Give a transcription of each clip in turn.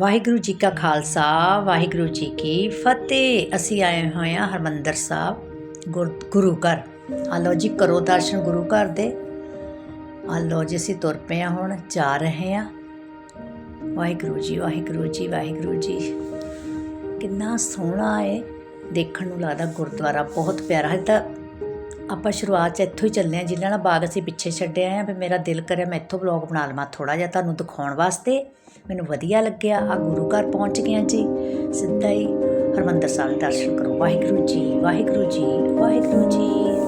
ਵਾਹਿਗੁਰੂ ਜੀ ਕਾ ਖਾਲਸਾ, ਵਾਹਿਗੁਰੂ ਜੀ ਕੀ ਫਤਿਹ। ਅਸੀਂ ਆਏ ਹੋਏ ਹਾਂ ਹਰਮੰਦਰ ਸਾਹਿਬ ਗੁਰ- ਗੁਰੂ ਘਰ। ਆ ਲਓ ਜੀ, ਕਰੋ ਦਰਸ਼ਨ ਗੁਰੂ ਘਰ ਦੇ। ਆ ਲਓ ਜੀ, ਅਸੀਂ ਤੁਰ ਪਏ ਹਾਂ ਹੁਣ, ਜਾ ਰਹੇ ਹਾਂ। ਵਾਹਿਗੁਰੂ ਜੀ ਵਾਹਿਗੁਰੂ ਜੀ ਵਾਹਿਗੁਰੂ ਜੀ। ਕਿੰਨਾ ਸੋਹਣਾ ਹੈ ਦੇਖਣ ਨੂੰ ਲੱਗਦਾ, ਗੁਰਦੁਆਰਾ ਬਹੁਤ ਪਿਆਰਾ। ਹੈ ਤਾਂ ਆਪਾਂ ਸ਼ੁਰੂਆਤ 'ਚ ਇੱਥੋਂ ਹੀ ਚੱਲੇ ਹਾਂ ਜਿਲ੍ਹਾਂ ਨਾਲ ਬਾਗ ਅਸੀਂ ਪਿੱਛੇ ਛੱਡਿਆ ਆ ਫਿਰ ਮੇਰਾ ਦਿਲ ਕਰਿਆ ਮੈਂ ਇੱਥੋਂ ਵਲੌਗ ਬਣਾ ਲਵਾਂ ਥੋੜਾ ਜਿਹਾ ਤੁਹਾਨੂੰ ਦਿਖਾਉਣ ਵਾਸਤੇ। ਮੈਨੂੰ ਵਧੀਆ ਲੱਗਿਆ ਆ ਗੁਰੂ ਘਰ ਪਹੁੰਚ ਗਏ ਹਾਂ ਜੀ। ਸਿੱਧਾ ਹੀ ਹਰਮੰਦਰ ਸਾਹਿਬ ਦੇ ਦਰਸ਼ਨ ਕਰੋ। ਵਾਹਿਗੁਰੂ ਜੀ ਵਾਹਿਗੁਰੂ ਜੀ ਵਾਹਿਗੁਰੂ ਜੀ।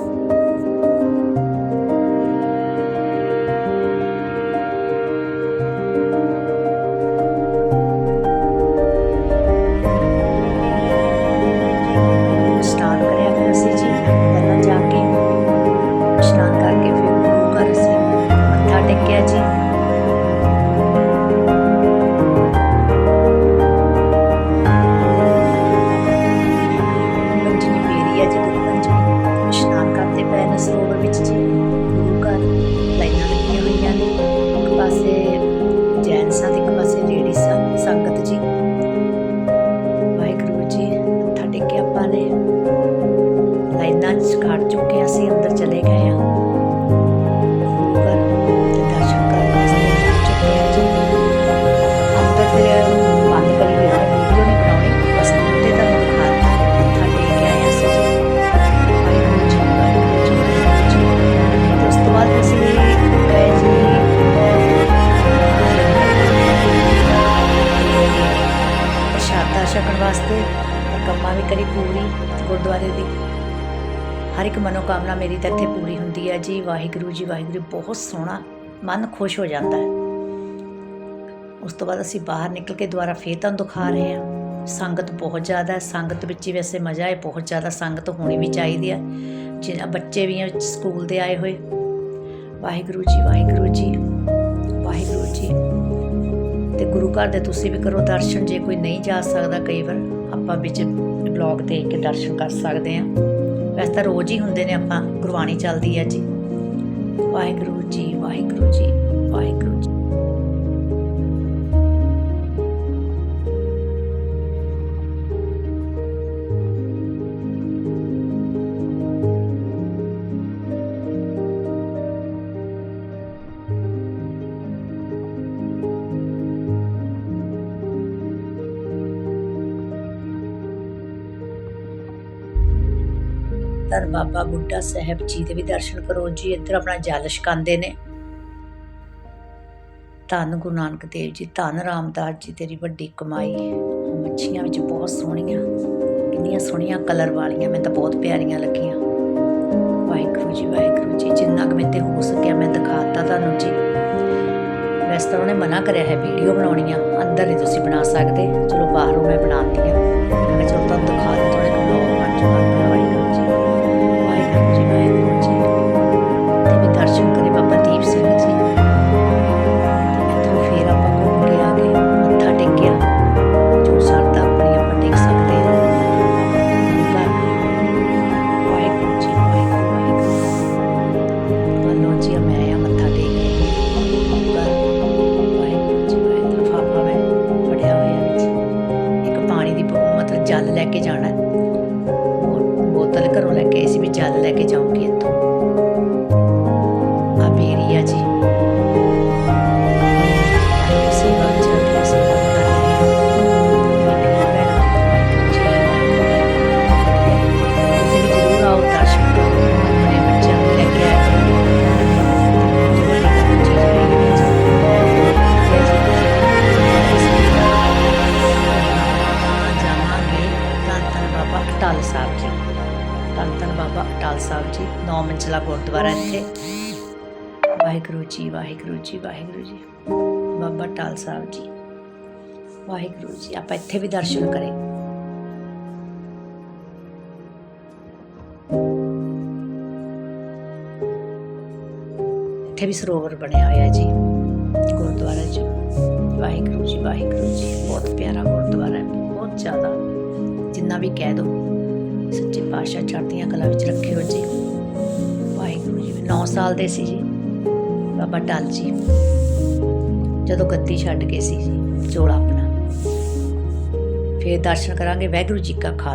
ਛਕਣ ਵਾਸਤੇ ਕੰਮਾਂ ਵੀ ਕਰੀ ਪੂਰੀ, ਗੁਰਦੁਆਰੇ ਦੀ। ਹਰ ਇੱਕ ਮਨੋਕਾਮਨਾ ਮੇਰੀ ਤਾਂ ਇੱਥੇ ਪੂਰੀ ਹੁੰਦੀ ਹੈ ਜੀ। ਵਾਹਿਗੁਰੂ ਜੀ, ਵਾਹਿਗੁਰੂ ਬਹੁਤ ਸੋਹਣਾ ਮਨ ਖੁਸ਼ ਹੋ ਜਾਂਦਾ ਹੈ। ਉਸ ਤੋਂ ਬਾਅਦ ਅਸੀਂ ਬਾਹਰ ਨਿਕਲ ਕੇ ਦੁਬਾਰਾ ਫੇਰ ਤੁਹਾਨੂੰ ਦਿਖਾ ਰਹੇ ਹਾਂ। ਸੰਗਤ ਬਹੁਤ ਜ਼ਿਆਦਾ ਹੈ। ਸੰਗਤ ਵਿੱਚ ਹੀ ਵੈਸੇ ਮਜ਼ਾ ਹੈ। ਬਹੁਤ ਜ਼ਿਆਦਾ ਸੰਗਤ ਹੋਣੀ ਵੀ ਚਾਹੀਦੀ ਹੈ। ਜਿਹਨਾਂ ਬੱਚੇ ਵੀ ਆ, ਸਕੂਲ ਦੇ ਆਏ ਹੋਏ। ਵਾਹਿਗੁਰੂ ਜੀ ਵਾਹਿਗੁਰੂ ਜੀ ਵਾਹਿਗੁਰੂ ਜੀ। ਘਰ ਦੇ ਤੁਸੀਂ ਵੀ ਕਰੋ ਦਰਸ਼ਨ, ਜੇ ਕੋਈ ਨਹੀਂ ਜਾ ਸਕਦਾ ਕਈ ਵਾਰ, ਆਪਾਂ ਵਿੱਚ ਬਲੌਗ ਦੇਖ ਕੇ ਦਰਸ਼ਨ ਕਰ ਸਕਦੇ ਹਾਂ। ਵੈਸੇ ਤਾਂ ਰੋਜ਼ ਹੀ ਹੁੰਦੇ ਨੇ ਆਪਾਂ, ਗੁਰਬਾਣੀ ਚੱਲਦੀ ਹੈ ਜੀ। ਵਾਹਿਗੁਰੂ ਜੀ ਵਾਹਿਗੁਰੂ ਜੀ ਵਾਹਿਗੁਰੂ ਜੀ। ਧੰਨ ਬਾਬਾ ਬੁੱਢਾ ਸਾਹਿਬ ਜੀ ਦੇ ਵੀ ਦਰਸ਼ਨ ਕਰੋ ਜੀ, ਇੱਧਰ ਆਪਣਾ ਜਲ ਛਕਾਉਂਦੇ ਨੇ। ਧੰਨ ਗੁਰੂ ਨਾਨਕ ਦੇਵ ਜੀ, ਧੰਨ ਰਾਮਦਾਸ ਜੀ, ਤੇਰੀ ਵੱਡੀ ਕਮਾਈ ਮੱਛੀਆਂ ਵਿੱਚ ਬਹੁਤ ਸੋਹਣੀਆਂ, ਕਿੰਨੀਆਂ ਸੋਹਣੀਆਂ ਕਲਰ ਵਾਲੀਆਂ ਮੈਨੂੰ ਤਾਂ ਬਹੁਤ ਪਿਆਰੀਆਂ ਲੱਗੀਆਂ। ਵਾਹਿਗੁਰੂ ਜੀ ਵਾਹਿਗੁਰੂ ਜੀ, ਜਿੰਨਾ ਕੁ ਮੇਰੇ ਤੇ ਹੋ ਸਕਿਆ ਮੈਂ ਦਿਖਾਤਾ ਤੁਹਾਨੂੰ ਜੀ। ਵੈਸੇ ਤਾਂ ਉਹਨੇ ਮਨਾ ਕਰਿਆ ਹੈ, ਵੀਡੀਓ ਬਣਾਉਣੀਆਂ ਅੰਦਰ ਹੀ ਤੁਸੀਂ ਬਣਾ ਸਕਦੇ। ਚਲੋ ਬਾਹਰੋਂ ਮੈਂ ਬਣਾਉਂਦੀ ਹਾਂ। ਮੈਂ ਚਲੋ ਤੁਹਾਨੂੰ ਦਿਖਾ ਦਿੰਦਾ ਥੋੜੇ ਕੇ ਜਾਣਾ ਬੋ- ਬੋਤਲ ਘਰੋਂ ਲੈ ਕੇ ਆਈ ਸੀ ਵੀ ਜਲ ਲੈ ਕੇ ਜਾਊਂਗੀ ਇੱਥੋਂ। ਅਟਲ ਸਾਹਿਬ ਜੀ ਧੰਨ ਧੰਨ ਬਾਬਾ ਅਟਲ ਸਾਹਿਬ ਜੀ ਨੌ ਮੰਜ਼ਲਾ ਗੁਰਦੁਆਰਾ ਇੱਥੇ ਵਾਹਿਗੁਰੂ ਜੀ ਵਾਹਿਗੁਰੂ ਜੀ ਵਾਹਿਗੁਰੂ ਜੀ ਬਾਬਾ ਅਟਲ ਸਾਹਿਬ ਜੀ ਵਾਹਿਗੁਰੂ ਜੀ ਆਪਾਂ ਇੱਥੇ ਵੀ ਦਰਸ਼ਨ ਕਰੇ ਇੱਥੇ ਵੀ ਸਰੋਵਰ ਬਣਿਆ ਹੋਇਆ ਜੀ ਗੁਰਦੁਆਰੇ 'ਚ ਵਾਹਿਗੁਰੂ ਜੀ ਵਾਹਿਗੁਰੂ ਜੀ ਬਹੁਤ ਪਿਆਰਾ ਗੁਰਦੁਆਰਾ ਹੈ ਬਹੁਤ ਜ਼ਿਆਦਾ ਜਿੰਨਾ ਵੀ ਕਹਿ ਦੋ। ਸੱਚੇ ਪਾਤਸ਼ਾਹ ਚੜ੍ਹਦੀਆਂ ਕਲਾ ਵਿੱਚ ਰੱਖਿਓ ਜੀ। ਵਾਹਿਗੁਰੂ ਜੀ 9 ਸਾਲ ਦੇ ਸੀ ਜੀ। ਬਾਬਾ ਟਲ ਜੀ। ਜਦੋਂ ਗੱਦੀ ਛੱਡ ਕੇ ਸੀ ਜੀ, ਚੋਲਾ ਆਪਣਾ। ਫੇਰ ਦਰਸ਼ਨ ਕਰਾਂਗੇ ਵਾਹਿਗੁਰੂ ਜੀ ਕਾ ਖਾਲਸਾ।